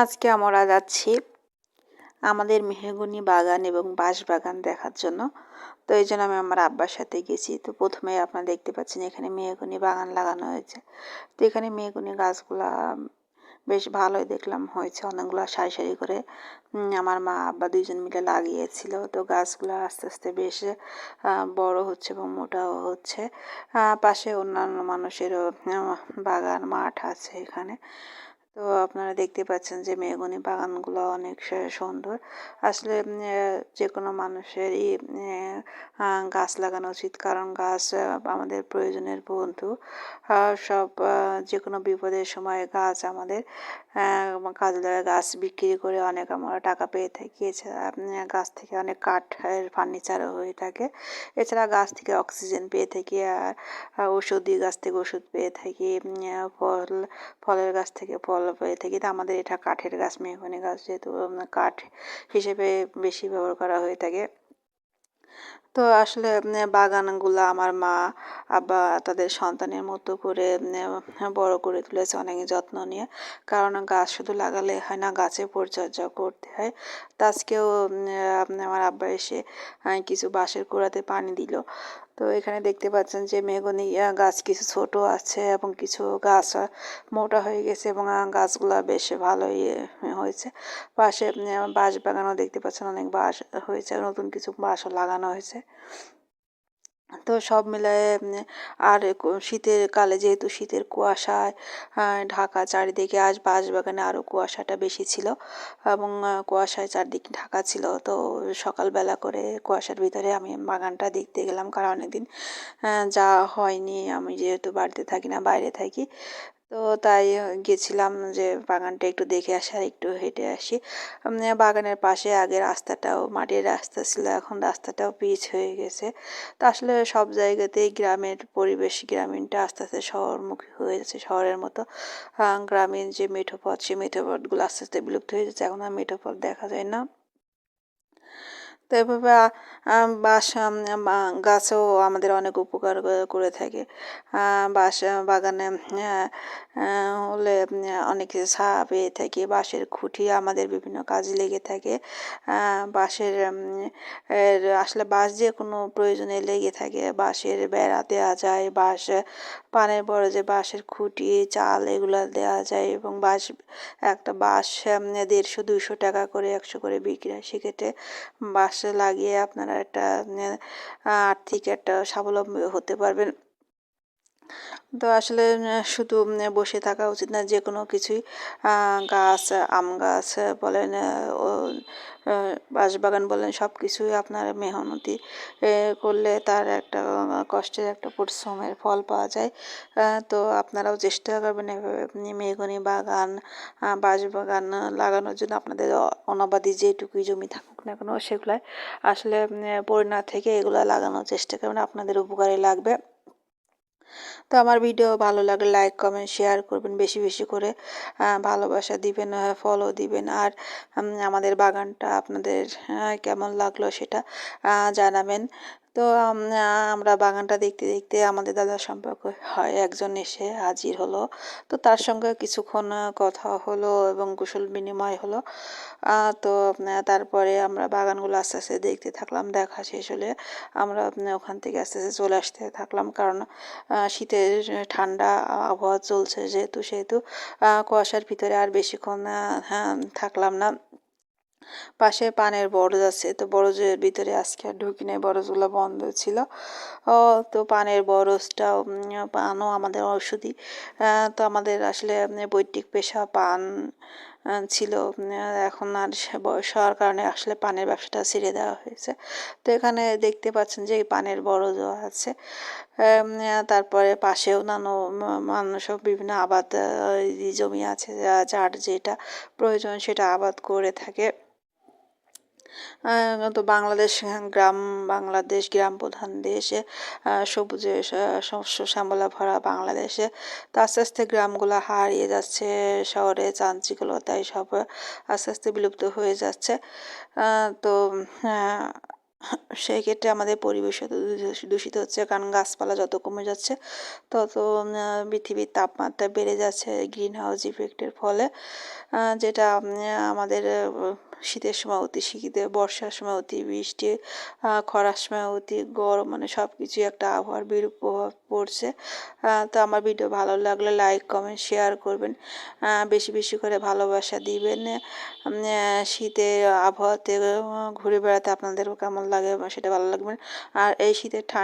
আজকে আমরা যাচ্ছি আমাদের মেহগুনি বাগান এবং বাঁশ বাগান দেখার জন্য। তো এই জন্য আমি আমার আব্বার সাথে গেছি। তো প্রথমে আপনারা দেখতে পাচ্ছেন এখানে মেহগুনি বাগান লাগানো হয়েছে। তো এখানে মেহগুনি গাছগুলা বেশ ভালোই দেখলাম হয়েছে। অনেকগুলো সারি সারি করে আমার মা আব্বা দুইজন মিলে লাগিয়েছিল। তো গাছগুলো আস্তে আস্তে বেশ বড় হচ্ছে এবং মোটাও হচ্ছে। পাশে অন্যান্য মানুষেরও বাগান, মাঠ আছে এখানে। তো আপনারা দেখতে পাচ্ছেন যে মেহগনি বাগানগুলো অনেক সুন্দর। আসলে যে কোনো মানুষেরই গাছ লাগানো উচিত। কারণ গাছ আমাদের প্রয়োজনের বন্ধু। সব যে কোনো বিপদের সময় গাছ আমাদের কাজে লাগে গাছ বিক্রি করে অনেক আমরা টাকা পেয়ে থাকি। এছাড়া গাছ থেকে অনেক কাঠের ফার্নিচারও হয়ে থাকে। এছাড়া গাছ থেকে অক্সিজেন পেয়ে থাকি। আর ওষুধি গাছ থেকে ওষুধ পেয়ে থাকি। ফল, ফলের গাছ থেকে ফল পেয়ে থাকি তো আমাদের এটা কাঠের গাছ, মেহগনি গাছ যেহেতু কাঠ হিসেবে বেশি ব্যবহার করা হয়ে থাকে। তো আসলে বাগানগুলো আমার মা, আব্বা তাদের সন্তানের মতো করে বড় করে তুলেছে অনেক যত্ন নিয়ে। কারণ গাছ শুধু লাগালে হয় না গাছের পরিচর্যা করতে হয়। তো আজকেও আমার আব্বা এসে কিছু বাঁশের গোড়াতে পানি দিল। তো এখানে দেখতে পাচ্ছেন যে মেহগনি গাছ কিছু ছোট আছে এবং কিছু গাছ মোটা হয়ে গেছে এবং গাছগুলো বেশ ভালোই হয়েছে। পাশে বাঁশ বাগানও দেখতে পাচ্ছেন, অনেক বাঁশ হয়েছে, নতুন কিছু বাঁশও লাগানো হয়েছে। তো সব মিলায়ে আর শীতের কালে যেহেতু শীতের কুয়াশায় ঢাকা চারিদিকে আজ বাগানে আরও কুয়াশাটা বেশি ছিল এবং কুয়াশায় চারদিক ঢাকা ছিল। তো সকালবেলা করে কুয়াশার ভিতরে আমি বাগানটা দেখতে গেলাম। কারণ অনেকদিন যা হয়নি। আমি যেহেতু বাড়িতে থাকি না, বাইরে থাকি তো তাই গেছিলাম যে বাগানটা একটু দেখে আসি আর একটু হেঁটে আসি। বাগানের পাশে আগে রাস্তাটাও, মাটির রাস্তা ছিল, এখন রাস্তাটাও পিচ হয়ে গেছে। তো আসলে সব জায়গাতেই গ্রামের পরিবেশ, গ্রামীণটা আস্তে আস্তে শহরমুখী হয়ে যাচ্ছে, শহরের মতো। গ্রামীণ যে মেঠো পথ সেই মেঠো পথগুলো আস্তে আস্তে বিলুপ্ত হয়ে যাচ্ছে, এখন আর মেঠো পথ দেখা যায় না। তো এভাবে বাঁশ গাছও আমাদের অনেক উপকার করে থাকে। বাঁশ বাগানে হলে অনেক ছায়া পেয়ে থাকি, বাঁশের খুঁটি আমাদের বিভিন্ন কাজে লেগে থাকে। বাঁশের আসলে বাঁশ যে কোনো প্রয়োজনে লেগে থাকে। বাঁশের বেড়া দেওয়া যায়, বাঁশ, পানের বড় যে বাঁশের খুঁটি, চাল এগুলো দেওয়া যায় এবং বাঁশ, একটা বাঁশ দেড়শো দুশো টাকা করে, একশো করে বিক্রি হয়। সেক্ষেত্রে বাঁশ লাগিয়ে আপনারা একটা আর্থিক একটা স্বাবলম্বী হতে পারবেন। তো আসলে শুধু বসে থাকা উচিত না, যে কোনো কিছুই গাছ, আম গাছ বলেন বাঁশবাগান বলেন সব কিছুই আপনার মেহনতি করলে তার একটা কষ্টের একটা পরিশ্রমের ফল পাওয়া যায়। তো আপনারাও চেষ্টা করবেন এভাবে মেহগনি বাগান বাঁশবাগান লাগানোর জন্য আপনাদের অনাবাদি যেটুকুই জমি থাকুক না কেন সেগুলায় আসলে পরিণা থেকে এগুলো লাগানোর চেষ্টা করবেন, আপনাদের উপকারে লাগবে। তো আমার ভিডিও ভালো লাগলে লাইক কমেন্ট শেয়ার করবেন, বেশি বেশি করে ভালোবাসা দিবেন ফলো দিবেন। আর আমাদের বাগানটা আপনাদের কেমন লাগল সেটা জানাবেন। তো আমরা বাগানটা দেখতে দেখতে আমাদের দাদার সম্পর্ক হয়, একজন এসে হাজির হলো। তো তার সঙ্গে কিছুক্ষণ কথা হলো এবং কুশল বিনিময় হলো। তো তারপরে আমরা বাগানগুলো আস্তে আস্তে দেখতে থাকলাম, দেখা শেষ হলে আমরা ওখান থেকে আস্তে আস্তে চলে আসতে থাকলাম। কারণ শীতের ঠান্ডা আবহাওয়া চলছে যেহেতু, সেহেতু কুয়াশার ভিতরে আর বেশিক্ষণ হ্যাঁ থাকলাম না। পাশে পানের বরজ আছে। তো বরজের ভিতরে আজকে আর ঢুকি নেই, বরজগুলো বন্ধ ছিল। তো পানের বরজটাও পানও আমাদের ওষুধি তো আমাদের আসলে বৈদিক পেশা পান ছিল। এখন আর বয়স হওয়ার কারণে আসলে পানের ব্যবসাটা ছেড়ে দেওয়া হয়েছে। তো এখানে দেখতে পাচ্ছেন যে পানের বরজও আছে। তারপরে পাশেও নানো মানুষও বিভিন্ন আবাদ জমি আছে যার যেটা প্রয়োজন সেটা আবাদ করে থাকে। তো বাংলাদেশ গ্রাম বাংলাদেশ, গ্রাম প্রধান দেশে সবুজে শস্য শ্যামলা ভরা বাংলাদেশে। তো আস্তে আস্তে গ্রামগুলো হারিয়ে যাচ্ছে, শহরে যান্ত্রিকতায় সব আস্তে আস্তে বিলুপ্ত হয়ে যাচ্ছে। তো সেই ক্ষেত্রে আমাদের পরিবেশ দূষিত হচ্ছে, কারণ গাছপালা যত কমে যাচ্ছে, তত পৃথিবীর তাপমাত্রা বেড়ে যাচ্ছে গ্রিন হাউস ইফেক্টের ফলে। যেটা আমাদের শীতের সময় অতি শীতে, বর্ষার সময় অতি বৃষ্টি খরার সময় অতি গরম মানে সব কিছুই একটা আবহাওয়ার বিরূপ প্রভাব পড়ছে। তো আমার ভিডিও ভালো লাগলে লাইক কমেন্ট শেয়ার করবেন। বেশি বেশি করে ভালোবাসা দিবেন। শীতে আবহাওয়াতে ঘুরে বেড়াতে আপনাদেরও কেমন লাগে সেটা ভালো লাগবে। আর এই শীতের ঠান্ডা